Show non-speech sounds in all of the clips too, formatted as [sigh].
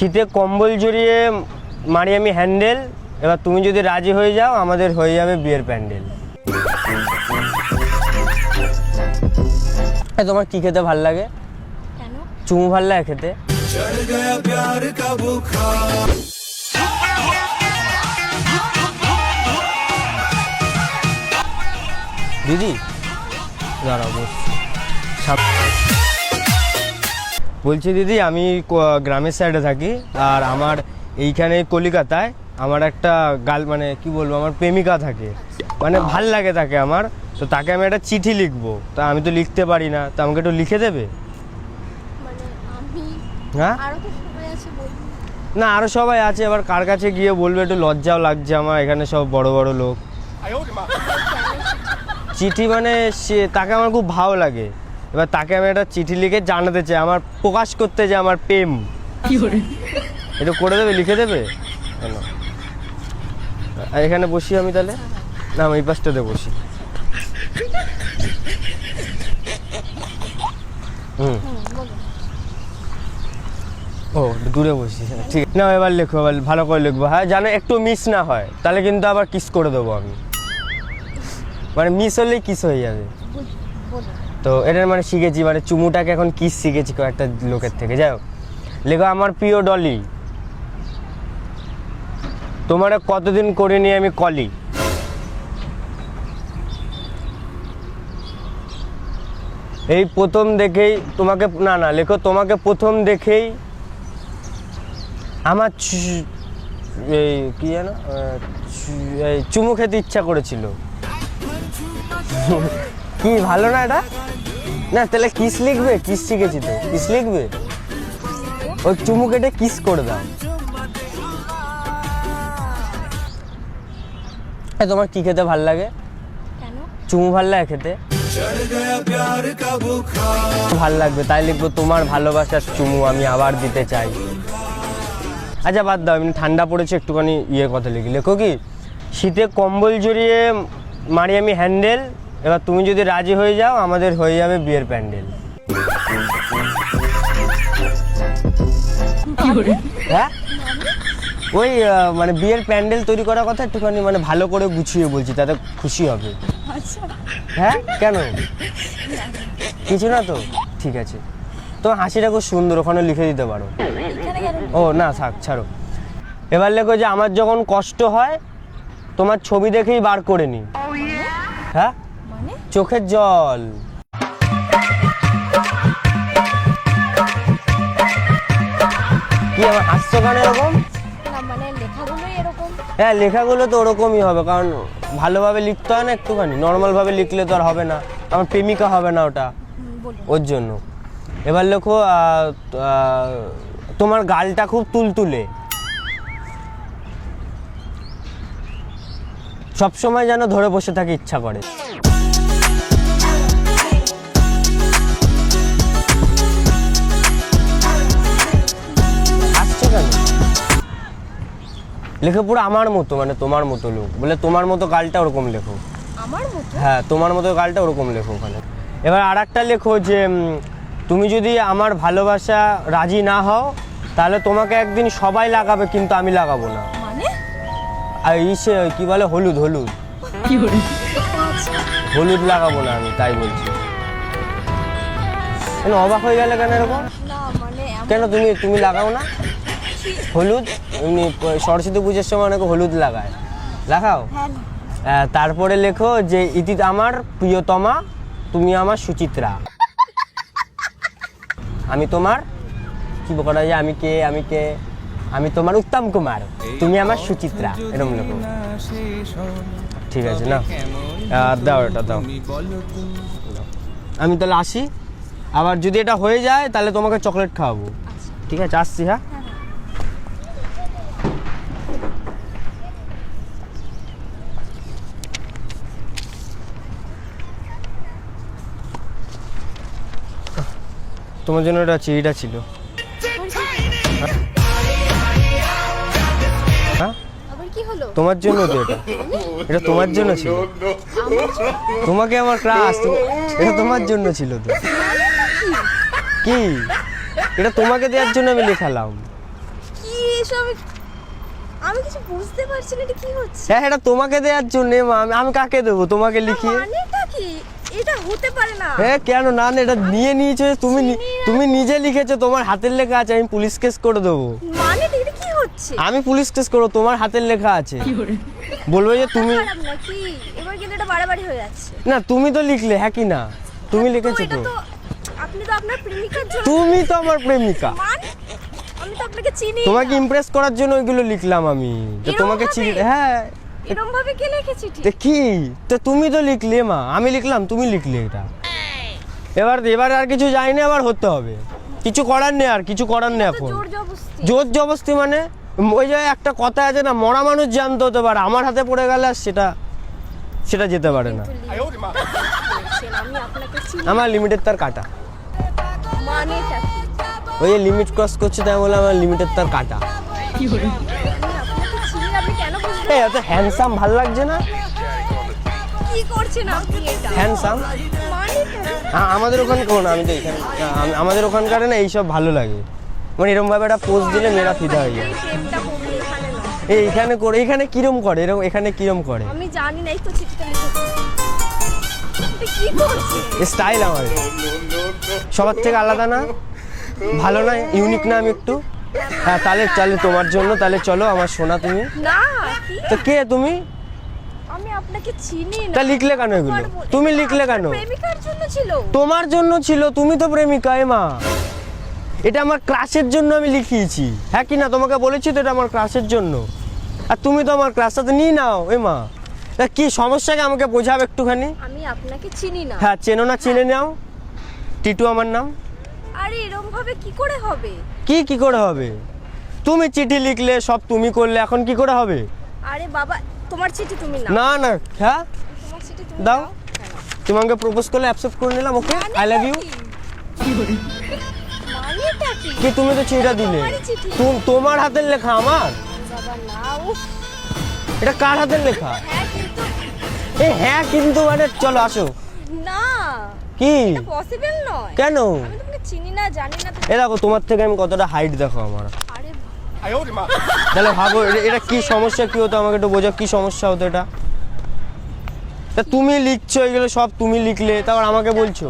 শীতে কম্বল জড়িয়ে মারি আমি হ্যান্ডেল এবার তুমি যদি রাজি হয়ে যাও আমাদের হয়ে যাবে বিয়ের প্যান্ডেল। তোমার কি খেতে ভালো লাগে? চুমু ভালো লাগে খেতে? দিদি? দাঁড়াও বসছি। সাপ- বলছি দিদি আমি গ্রামের সাইডে থাকি আর আমার এইখানে কলিকাতায় আমার একটা গাল মানে কি বলব আমার প্রেমিকা থাকে। মানে ভালো লাগে তাকে আমার। তো তাকে আমি একটা চিঠি লিখব। তা আমি তো লিখতে পারি না। তা আমাকে একটু লিখে দেবে? মানে হ্যাঁ? আরও সবাই আছে না আরও সবাই আছে। এবার কার কাছে গিয়ে বলবে? একটু লজ্জাও লাগছে আমার। এখানে সব বড় বড় লোক। চিঠি মানে সে তাকে আমার খুব ভালো লাগে। এবার তাকে আমি একটা চিঠি লিখে জানাতে চাই আমার প্রকাশ করতে যে আমার প্রেম। একটু করে? দেবে লিখে দেবে? আর এখানে বসি আমি তাহলে? না আমি এই পাশটাতে বসি। হুম। ও দূরে বসি হ্যাঁ, ঠিক। না এবার লেখো এবার ভালো করে লিখব। হ্যাঁ জানো একটু মিস না হয় তাহলে কিন্তু আবার কিস করে দেবো আমি। মানে মিস হলেই কিস হয়ে যাবে। বলো। তো এটার মানে শিখেছি মানে চুমুটাকে এখন কিস শিখেছি কয়েকটা লোকের থেকে, যাই হোক। লেখো, আমার প্রিয় ডলি, তোমার কতদিন করে নিয়ে আমি কলি? এই প্রথম দেখেই তোমাকে, না না, লেখো, তোমাকে প্রথম দেখেই আমার এই কি যেন চুমু খেতে ইচ্ছা করেছিল। [laughs] কি ভালো না এটা? না তাহলে কিস লিখবে? কিস শিখেছি তো। কিস লিখবে? ওই চুমু কেটে কিস করে দাও। তোমার কি খেতে ভালো লাগে? চুমু ভালো লাগে খেতে? ভালো লাগবে তাই লিখব তোমার ভালোবাসার চুমু আমি আবার দিতে চাই। আচ্ছা বাদ দাও এমনি ঠান্ডা পড়েছে একটুখানি ইয়ে কথা লিখি। লেখো কি শীতে কম্বল জড়িয়ে মারি আমি হ্যান্ডেল এবার তুমি যদি রাজি হয়ে যাও আমাদের হয়ে যাবে বিয়ের প্যান্ডেল। হ্যাঁ? ওই মানে বিয়ের প্যান্ডেল তৈরি করার কথা একটুখানি মানে ভালো করে গুছিয়ে বলছি তাতে খুশি হবে। আচ্ছা। হ্যাঁ? কেন? কিছু না তো? ঠিক আছে। তোমার হাসিটা খুব সুন্দর ওখানে লিখে দিতে পারো। ও না থাক ছাড়ো। এবার লেখো যে আমার যখন কষ্ট হয় তোমার ছবি দেখেই বার করে নি। হ্যাঁ? মানে চোখের জল। কি আমার হাস্য গান এরকম? হ্যাঁ লেখাগুলো তো ওরকমই হবে কারণ ভালোভাবে লিখতে হয় না একটুখানি। নর্মালভাবে লিখলে তো আর হবে না আমার প্রেমিকা হবে না ওটা ওর জন্য। এবার লেখো তোমার গালটা খুব তুলতুলে। সবসময় যেন ধরে বসে থাকে ইচ্ছা করে। লেখো পুরো আমার মতো মানে তোমার মতো লোক। বলে তোমার মতো গালটা ওরকম লেখো। আমার মতো? হ্যাঁ তোমার মতো গালটা ওরকম লেখো ওখানে। এবার আর একটা লেখো যে তুমি যদি আমার ভালোবাসা রাজি না হও তাহলে তোমাকে একদিন সবাই লাগাবে কিন্তু আমি লাগাবো না। মানে? আর ইসে কি বলে হলুদ হলুদ। আচ্ছা হলুদ লাগাবো না আমি তাই বলছি। কেন অবাক হয়ে গেলে কেন এরকম? মানে কেন তুমি তুমি লাগাও না? হলুদ? এমনি সরস্বতী পুজোর সময় অনেকে হলুদ লাগায়। লাগাও হ্যাঁ। তারপরে লেখো যে ইতি আমার প্রিয়তমা তুমি আমার সুচিত্রা। আমি তোমার কি করা যায় আমি কে আমি কে? আমি তোমার উত্তম কুমার তুমি আমার সুচিত্রা। এরকম লেখো। ঠিক আছে না দাও এটা দাও। আমি তাহলে আসি। আবার যদি এটা হয়ে যায় তাহলে তোমাকে চকলেট খাওয়াবো। আচ্ছা। ঠিক আছে আসছি হ্যাঁ। তোমার জন্য এটা চিড়িটা ছিল। হ্যাঁ? তোমার জন্য তো এটা। এটা তোমার জন্য ছিল। তোমাকে আমার ক্লাস এটা তোমার জন্য ছিল তো। কি? এটা তোমাকে দেওয়ার জন্য আমি লেখালাম। এসব? আমি কিছু বুঝতে পারছি না এটা কি হচ্ছে? হ্যাঁ এটা তোমাকে দেওয়ার জন্য আমি- আমি কাকে দেবো? তোমাকে লিখিয়ে? মানেটা কি? এটা হতে পারে না। হ্যাঁ কেন? না না, এটা নিয়ে নিয়েছো। তুমি। তুমি নিজে লিখেছো তোমার হাতের লেখা আছে আমি পুলিশ কেস করে দেবো। মানে এটা কি হচ্ছে? আমি পুলিশ কেস করব তোমার হাতের লেখা আছে। বলব যে তুমি এবার কিন্তু এটা বাড়াবাড়ি হয়ে যাচ্ছে। না তুমি তো লিখলে হ্যাঁ কি না? তুমি লিখেছো তো। তো আপনি তো আপনার প্রেমিকার জন্য তুমি তো আমার প্রেমিকা। মানে আমি তো আপনাকে চিনি তোমাকে ইমপ্রেস করার জন্য ওইগুলো লিখলাম আমি। তোমাকে চিনি হ্যাঁ। এরকম ভাবে কে লিখেছি তো কি? তো তুমি তো লিখলে মা আমি লিখলাম তুমি লিখলে এটা। এবার এবার আর কিছু যাই না আবার হতে হবে। কিছু করার নেই আর কিছু করার নেই এখন। জোর জবরদস্তি জবস্তি মানে? ওই যে একটা কথা আছে না মরা মানুষ জানতে হতে পারে আমার হাতে পড়ে গেলে আর সেটা সেটা যেতে পারে না। আমার লিমিটের তার কাটা। ওই যে লিমিট ক্রস করছে তাই বলে আমার লিমিটের তার কাটা। না, এই এত হ্যান্ডসাম ভালো লাগছে না? কি করছেন আপনি এটা? হ্যান্ডসাম মানেটা আমাদের ওখানে কোন আমি তো এখানে আমাদের ওখানকার না এইসব ভালো লাগে। মানে এরকম ভাবে একটা পোস্ট দিলে মেয়েরা ফিদা হয়ে যায়। এই এখানে করে এখানে কিরম করে? এরকম এখানে কিরম করে? আমি জানি না এই তো চিঠিটা কি করছে স্টাইল আমার। সবার থেকে আলাদা না? ভালো না? ইউনিক না আমি একটু? হ্যাঁ তাহলে তাহলে তোমার জন্য তাহলে চলো আমার সোনা তুমি। না তো কে তুমি? আমি আপনাকে চিনি না। তা লিখলে কেন এগুলো? তুমি লিখলে কেন? প্রেমিকার জন্য ছিল। তোমার জন্য ছিল তুমি তো প্রেমিকা এ মা এটা আমার ক্লাসের জন্য আমি লিখিয়েছি। হ্যাঁ কি না তোমাকে বলেছি তো এটা আমার ক্লাসের জন্য। আর তুমি তো আমার ক্লাসটা তো নিয়ে নাও এ মা তা কি সমস্যাকে আমাকে বোঝাবে একটুখানি? আমি আপনাকে চিনি না। হ্যাঁ চেনো না চিনে নাও। টিটু আমার নাম। আরে এরকম ভাবে কি করে হবে? কি কি করে হবে? তুমি চিঠি লিখলে সব তুমি করলে এখন কি করে হবে? আরে বাবা তোমার চিঠি তুমি না না না হ্যাঁ? তোমার চিঠি তুমি দাও। হ্যাঁ। তুমি আমাকে প্রপোজ করলে অ্যাকসেপ্ট করে নিলাম ওকে আই লাভ ইউ কি? তুমি তো চিঠিটা দিলে? তোমার হাতের লেখা আমার? এটা কার হাতের লেখা? হ্যাঁ এ হ্যাঁ কিন্তু মানে চলো আসো। না কি? পসিবল নয়। কেন? আমি তোমাকে চিনি না জানি না এ দেখো তোমার থেকে আমি কতটা হাইট দেখো আমার। তাহলে ভাবো এটা- কি সমস্যা? কি হতো? আমাকে একটু বোঝো কি সমস্যা হতো এটা? তা তুমি লিখছো এগুলো সব তুমি লিখলে তারপর আমাকে বলছো?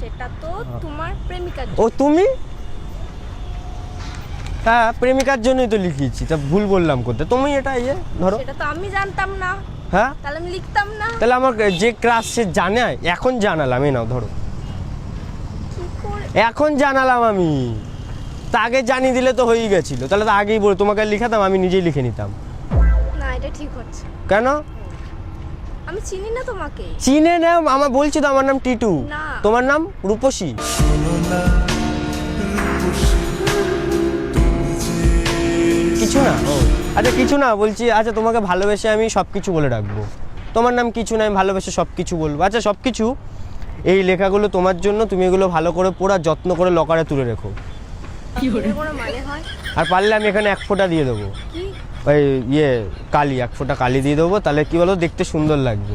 সেটা তো তোমার প্রেমিকার ও তুমি? হ্যাঁ প্রেমিকার জন্যই তো লিখিয়েছি তা ভুল বললাম করতে তুমি এটা ইয়ে ধরো। সেটা তো আমি জানতাম না। হ্যাঁ? তাহলে আমি লিখতাম না। তাহলে আমার যে ক্লাস সে জানে এখন জানালাম এই নাও ধরো। এখন জানালাম আমি। তা আগে জানিয়ে দিলে তো হয়েই গেছিল। তাহলে তো আগেই বলে তোমাকে লিখাতাম আমি নিজেই লিখে নিতাম। না এটা ঠিক হচ্ছে। কেন? আমি চিনি না তোমাকে। চিনে নাও আমার বলছি তো আমার নাম টিটু। তোমার নাম রূপসী। কিছু না ও। আচ্ছা কিছু না বলছি আচ্ছা তোমাকে ভালোবেসে আমি সব কিছু বলে রাখব। তোমার নাম কিছু না আমি ভালোবেসে সব কিছু বলব। আচ্ছা সব কিছু এই লেখাগুলো তোমার জন্য তুমি এগুলো ভালো করে পড়া যত্ন করে লকারে তুলে রেখো। মানে হয়? আর পারলে আমি এখানে এক ফোঁটা দিয়ে দেবো। ওই ইয়ে কালি এক ফোঁটা কালি দিয়ে দেবো তাহলে কি বলো দেখতে সুন্দর লাগবে।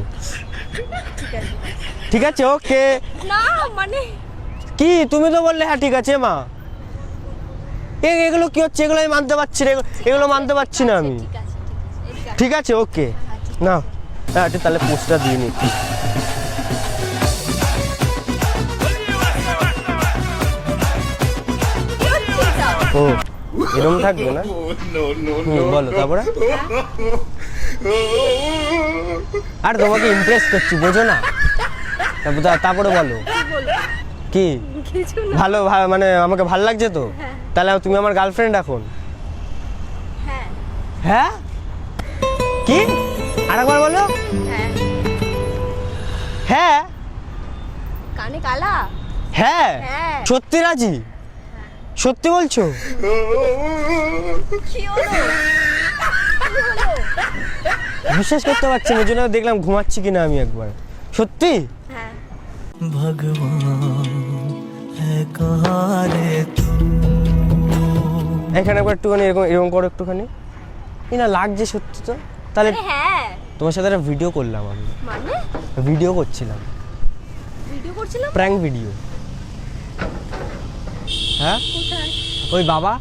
ঠিক আছে ওকে। না মানে কি তুমি তো বললে হ্যাঁ ঠিক আছে মা। এগুলো কি হচ্ছে? এগুলো আমি মানতে পারছি না। এগুলো- মানতে পারছি না আমি। ঠিক আছে ঠিক আছে। ওকে। না হ্যাঁ এটা তাহলে পোস্টটা দিয়ে নি? ও এরম থাকবে না? বলো তারপরে? আর তোমাকে ইমপ্রেস করছি বোঝো না। তারপরে বলো। কি ভালো মানে আমাকে ভালো লাগছে তো? হ্যাঁ। তাহলে তুমি আমার গার্লফ্রেন্ড এখন? হ্যাঁ। হ্যাঁ? কি? আরেকবার বলো। হ্যাঁ। হ্যাঁ। কানে কালা? হ্যাঁ। হ্যাঁ। সত্যি রাজি? সত্যি বলছো? বিশ্বাস করতে পারছি না ওই জন্য দেখলাম ঘুমাচ্ছি কিনা আমি একবার। সত্যি? হ্যাঁ। এখানে একবার একটুখানি এরকম এরকম করো একটুখানি। এই না লাগছে সত্যি তো। তাহলে হ্যাঁ। তোমার সাথে একটা ভিডিও করলাম আমি। মানে? ভিডিও করছিলাম। ভিডিও করছিলাম? প্র্যাঙ্ক ভিডিও হ্যাঁ? ওই বাবা।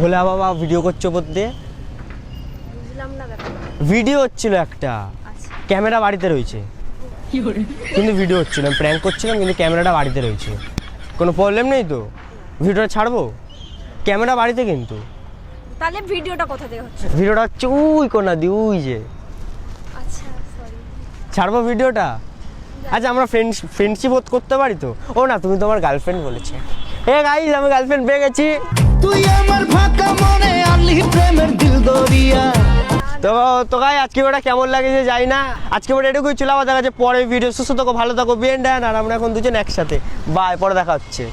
ভোলা বাবা ভিডিও করছ বলতে বুঝলাম না ভিডিও হচ্ছিল একটা। আচ্ছা। ক্যামেরা বাড়িতে রয়েছে। কিন্তু ভিডিও হচ্ছিল প্র্যাঙ্ক করছিলাম কিন্তু ক্যামেরাটা বাড়িতে রয়েছে। কোনো প্রবলেম নেই তো? ভিডিওটা ছাড়বো? ক্যামেরা বাড়িতে কিন্তু? তাহলে ভিডিওটা কোথা থেকে হচ্ছে? ভিডিওটা হচ্ছে উই কোনা দি উই যে। আচ্ছা সরি ছাড়বো ভিডিওটা? আচ্ছা আমরা ফ্রেন্ডস ফ্রেন্ডশিপ করতে পারি তো? ও না তুমি তোমার গার্লফ্রেন্ড বলেছে। এ গাইজ আমি গার্লফ্রেন্ড পেয়ে গেছি। তুই আমার ফাঁকা মনে আলি প্রেমের দিল দরিয়া তো তো গাই আজকে ওটা কেমন লাগেছে যাই না। আজকে ওটা এটুকুই ছিল। আবার দেখা যাচ্ছে পরে ভিডিও সুস্থ থাকো ভালো থাকো বিয়েন আর আমরা এখন দুজন একসাথে। বাই পরে দেখা হচ্ছে।